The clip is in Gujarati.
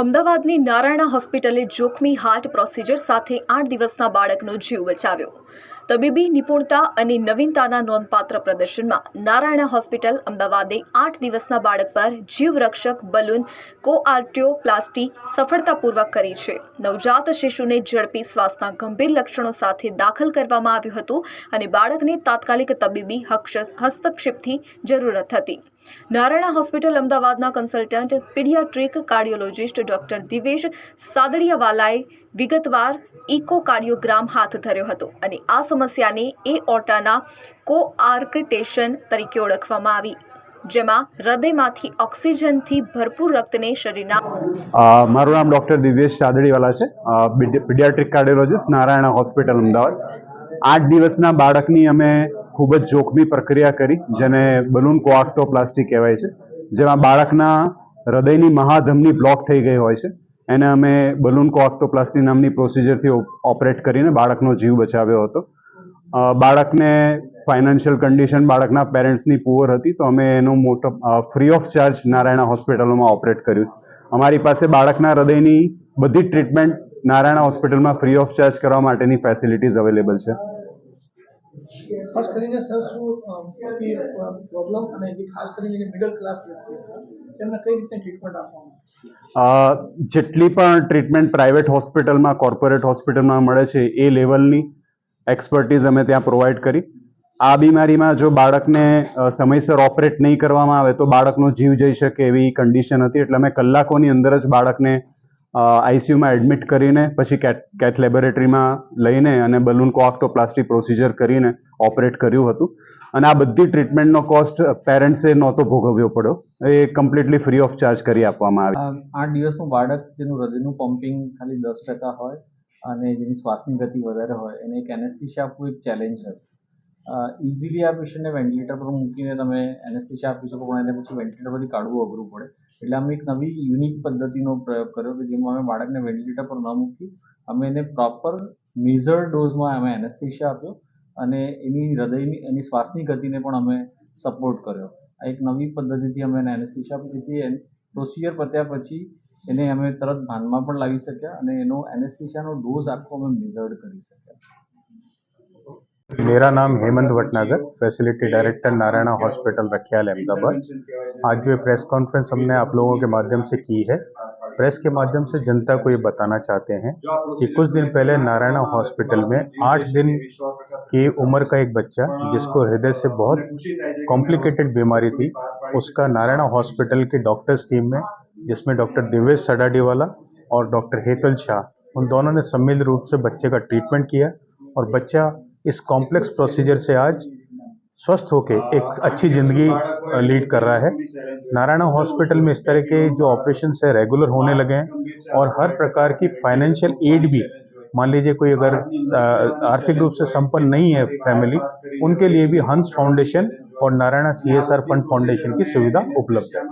અમદાવાદની નારાયણા હોસ્પિટલે જોખમી હાર્ટ પ્રોસિજર સાથે આઠ દિવસના બાળકનો જીવ બચાવ્યો. તબીબી નિપુણતા અને નવીનતાના નોંધપાત્ર પ્રદર્શનમાં નારાયણા હોસ્પિટલ અમદાવાદે આઠ દિવસના બાળક પર જીવરક્ષક બલૂન, કોઆર્ટિયોપ્લાસ્ટી સફળતાપૂર્વક કરી છે. નવજાત શિશુને ઝડપી શ્વાસના ગંભીર લક્ષણો સાથે દાખલ કરવામાં આવ્યું હતું અને બાળકને તાત્કાલિક તબીબી હસ્તક્ષેપથી જરૂરત હતી. નારાયણા હોસ્પિટલ અમદાવાદના consultant, pediatric cardiologist doctor Divesh સાદડિયાવાલાએ વિગતવાર ઇકોકાર્ડિયોગ્રામ હાથ ધર્યો હતો અને આ સમસ્યાને એ ઓટાના કોઆર્કટેશન તરીકે ઓળખવામાં આવી, જેમાં હૃદયમાંથી ઓક્સિજનથી ભરપૂર રક્તને શરીરના મારું નામ ડૉક્ટર દિવ્યેશ ચાદડીવાલા છે. Pediatric cardiologist, Narayan hospital, Ahmedabad. આઠ દિવસના બાળકની અમે ખૂબ જ જોખમી પ્રક્રિયા કરી જેને બલૂન કોઆક્ટોપ્લાસ્ટી કહેવાય છે જેમાં બાળકના હૃદયની મહાધમની બ્લોક થઈ ગઈ હોય છે. એને અમે બલૂન કોઆક્ટોપ્લાસ્ટી નામની પ્રોસિજરથી ઓપરેટ કરીને બાળકનો જીવ બચાવ્યો હતો. બાળકને ફાઇનાન્શિયલ કન્ડિશન બાળકના પેરેન્ટ્સની પુઅર હતી તો અમે એનું મોટો ફ્રી ઓફ ચાર્જ નારાયણા હોસ્પિટલોમાં ઓપરેટ કર્યું. અમારી પાસે બાળકના હૃદયની બધી ટ્રીટમેન્ટ નારાયણા હોસ્પિટલમાં ફ્રી ઓફ ચાર્જ કરવા માટેની ફેસિલિટીઝ અવેલેબલ છે. ખાસ કરીને પ્રોબ્લેમ અને ખાસ કરીને મિડલ ક્લાસ જેટલી પણ ટ્રીટમેન્ટ પ્રાઇવેટ હોસ્પિટલમાં કોર્પોરેટ હોસ્પિટલમાં મળે છે, એ લેવલની એક્સપર્ટીઝ અમે ત્યાં પ્રોવાઈડ કરી. આ બીમારીમાં જો બાળકને સમયસર ઓપરેટ નહીં કરવામાં આવે, તો બાળકનો જીવ જઈ શકે એવી કન્ડિશન હતી, એટલે અમે કલાકોની અંદર જ બાળકને આઈસીયુમાં એડમિટ કરીને, પછી કેટ કેથ લેબોરેટરીમાં લઈને અને બલૂન કોક્ટોપ્લાસ્ટી પ્રોસિજર કરીને ઓપરેટ કર્યું હતું. અને આ બધી ટ્રીટમેન્ટનો કોસ્ટ પેરેન્ટ્સે નહોતો ભોગવ્યો પડ્યો. એ કમ્પ્લીટલી ફ્રી ઓફ ચાર્જ કરી આપવામાં આવે. આઠ દિવસનું બાળક જેનું હૃદયનું પમ્પિંગ ખાલી દસ ટકા હોય અને જેની શ્વાસની ગતિ વધારે હોય, એને એક એનેસ્થિશિયા આપવું એક ચેલેન્જ છે ઇઝીલી આ પેશન્ટને વેન્ટિલેટર પર મૂકીને તમે એનેસ્થિશિયા આપી શકો, પણ એને પછી વેન્ટિલેટર પરથી કાઢવું અઘરું પડે. એટલે અમે એક નવી યુનિક પદ્ધતિનો પ્રયોગ કર્યો કે જેમાં અમે બાળકને વેન્ટિલેટર પર ન મૂક્યું. અમે એને પ્રોપર મેઝર ડોઝમાં અમે એનેસ્થિશિયા આપ્યો અને એની હૃદયની, એની શ્વાસની ગતિને પણ અમે સપોર્ટ કર્યો. આ એક નવી પદ્ધતિથી અમે એને એનેસ્થિશિયા આપી એને પ્રોસિજર પત્યા પછી એને અમે તરત ભાનમાં પણ લાવી શક્યા અને એનો એનેસ્થિશિયાનો ડોઝ આખો અમે મેઝર્ડ કરી શક્યા. मेरा नाम Hemant Bhatnagar facility director Narayana hospital Rakhial, Ahmedabad. आज जो प्रेस कॉन्फ्रेंस हमने आप लोगों के माध्यम से की है प्रेस के माध्यम से जनता को ये बताना चाहते हैं कि कुछ दिन पहले नारायणा हॉस्पिटल में आठ दिन की उम्र का एक बच्चा, जिसको हृदय से बहुत कॉम्प्लिकेटेड बीमारी थी, उसका नारायणा हॉस्पिटल की डॉक्टर्स टीम में, जिसमें डॉक्टर दिवेश सडाडीवाला और डॉक्टर हेतल शाह, उन दोनों ने सम्मिलित रूप से बच्चे का ट्रीटमेंट किया और बच्चा इस कॉम्प्लेक्स प्रोसीजर से आज स्वस्थ होके एक अच्छी ज़िंदगी लीड कर रहा है। नारायणा हॉस्पिटल में इस तरह के जो ऑपरेशन है रेगुलर होने लगे हैं और हर प्रकार की फाइनेंशियल एड भी, मान लीजिए कोई अगर आर्थिक रूप से संपन्न नहीं है फैमिली उनके लिए भी हंस फाउंडेशन और नारायणा सीएसआर फंड फाउंडेशन की सुविधा उपलब्ध है।